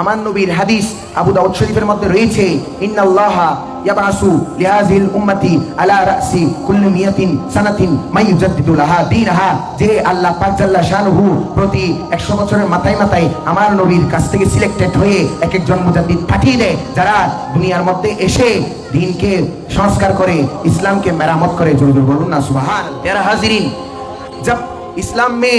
আমার নবীর হাদিস আবু দাউদ শরীফের মধ্যে রয়েছে, ইন্নাল্লাহা ইয়াবাসু লিহাযিল উম্মতি আলা রাসি কুল্লি মিয়াতিন সানাতিন মাইয়াজাদ্দিদু লাহা দীনহা। যে আল্লাহ পাক জাল্লা শানহু প্রতি 100 বছরের মাথায় মাথায় আমার নবীর কাছ থেকে সিলেক্টেড হয়ে এক এক জন মুজাদ্দিদ পাঠিয়ে দেয়, যারা দুনিয়ার মধ্যে এসে দ্বীনকে সংস্কার করে, ইসলামকে মেরামত করে। জোরে বলুন না সুবহান তেরা হাজিরিন জব ইসলাম মে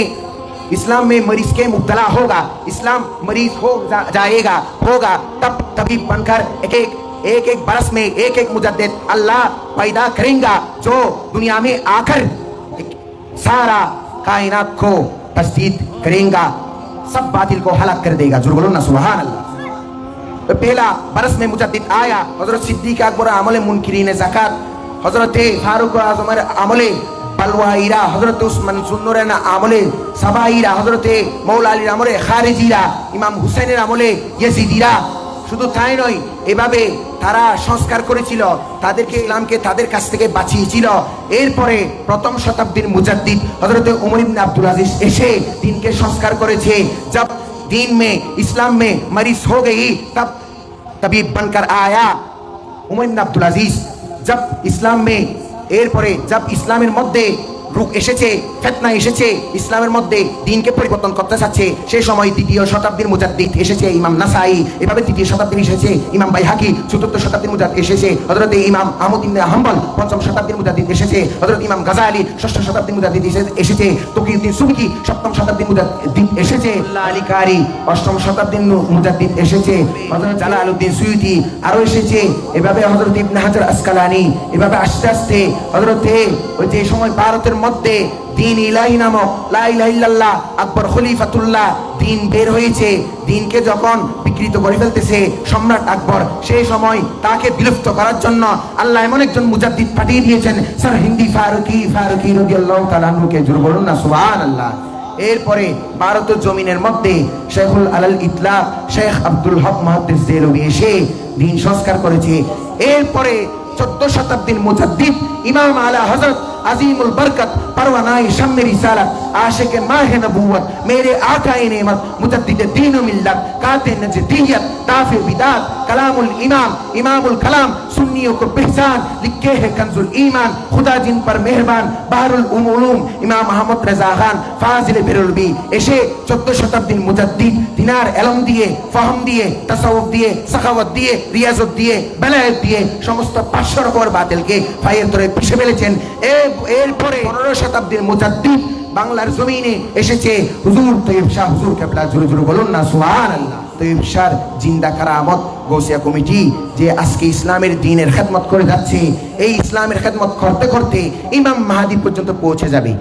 इस्लाम में मरीज़ के मुबतला होगा इस्लाम मरीज़ हो जा, जाएगा होगा तब तभी बनकर एक एक एक एक बरस में एक एक मुजद अल्लाह पैदा करेगा जो दुनिया में आकर सारा कायनात को तस्दीद करेगा सब बातिल को हलक कर देगा। जुर बोलो ना सुबह अल्लाह तो पहला बरस में मुजद आया हज़रत सिद्दीक अकबर अमल ने जकत हज़रत फारूक आजमर अमल বালুয়াইরা হজরত উসমান সুন্নুরের আমলে, সাবাইরা হজরতে মৌলালীর আমলে, খারেজিরা, ইমাম হুসেনের আমলে ইয়েসিদিরা শুধু তাই নয়, এভাবে তারা সংস্কার করেছিল, তাদেরকে ইসলামকে তাদের কাছ থেকে বাঁচিয়েছিল। এরপরে প্রথম শতাব্দীর মুজাদ্দিদ হজরত উমর ইবনে আব্দুল আজিজ এসে দিনকে সংস্কার করেছে। যাব দিন মে, ইসলাম মে میں مریض ہو তব তবিব طبیب আয়া। উমর ইবনে আব্দুল আজিজ جب ইসলাম মে এরপরে জাব ইসলামের মধ্যে রূপ এসেছে, ফেতনা এসেছে, ইসলামের মধ্যে দিনকে পরিবর্তন করতে চাচ্ছে। সেই সময় দ্বিতীয় শতাব্দীর মুজাদ্দিদ এসেছে, ইমাম নাসাই, এভাবে তৃতীয় শতাব্দীর এসেছে, ইমাম বাইহাকি, চতুর্থ শতাব্দীর মুজাদ এসেছে হজরত ইমাম আহমদ ইবনে হাম্বল, পঞ্চম শতাব্দীর মুজাদ্দিদ এসেছে হজরত ইমাম গাজালি, ষষ্ঠ শতাব্দীর মুজাদ্দিদ এসেছে, তকিউদ্দিন সুবকি সপ্তম শতাব্দীর মুজাদ্দিদ এসেছে আলী কারি অষ্টম শতাব্দীর মুজাদ্দিদ এসেছে হজরত জালালউদ্দিন সুয়ুতি আরও এসেছে, এভাবে হজরত ইবনে হাজার আসকালানি, এভাবে আস্তে আস্তে হজরতে ওই যে সময় ভারতের মধ্যে দিন ইলাহি নামক লা ইলাহা ইল্লাল্লাহ আকবর খলিফাতুল্লাহ দিন বের হয়েছে। দিনকে যখন বিকৃত করে ফেলতেছে সম্রাট আকবর, সেই সময় তাকে বিলুপ্ত করার জন্য আল্লাহ এমন একজন মুজাদ্দিদ পাঠিয়ে দিয়েছেন স্যার হিন্দি ফারুকি ফারুকি রাদিয়াল্লাহু তাআলা আনহুকে জোর বলুন না, সুবহানাল্লাহ। এরপরে ভারতের জমিনের মধ্যে শেখুল আলাল ইতলাক শেখ আব্দুল হক মহাদ্দিস দেলবি এসে দিন সংস্কার করেছে। এরপরে চোদ্দ শতাব্দীর মুজাদ্দিদ ইমাম আলা হজরত अजीम बरकत, परवानाई शम रिसालत, आशिक माह नबूवत, मेरे आकाए नेमत मुजद्दिद दीन मिल्लत कातिन नजदीयत ताफे बिदात। कलामुल इमाम इमामुल कलाम सुन्नियों को पहचान लिखे है कंजुल ईमान खुदा जिन पर मेहरबान बाहरुल उलूम ইমাম আহমদ রেজা খান ফাজিলে বেরুলবি এসে চোদ্দ শতাব্দীর মুজাদ্দিদ দিনার এলম দিয়ে ফহম দিয়ে তাসাউফ দিয়ে সাখাওয়াত দিয়ে রিয়াজত দিয়ে বেলায়েত দিয়ে সমস্ত পাঁচশো রকমের বাতিলকে ফাইয়ের ধরে পিষে ফেলেছেন এ- এরপরে পনেরো শতাব্দীর মুজাদ্দিদ বাংলার জমিনে এসেছে হুজুর তৈব শাহ, হুজুর কেবলা, জোরে বলুন না সুহান আল্লাহ তৈব শাহ জিন্দা কারামত, গৌসিয়া কমিটি যে আজকে ইসলামের দিনের খেদমত করে যাচ্ছে, এই ইসলামের খেদমত করতে করতে ইমাম মাহাদি পর্যন্ত পৌঁছে যাবে।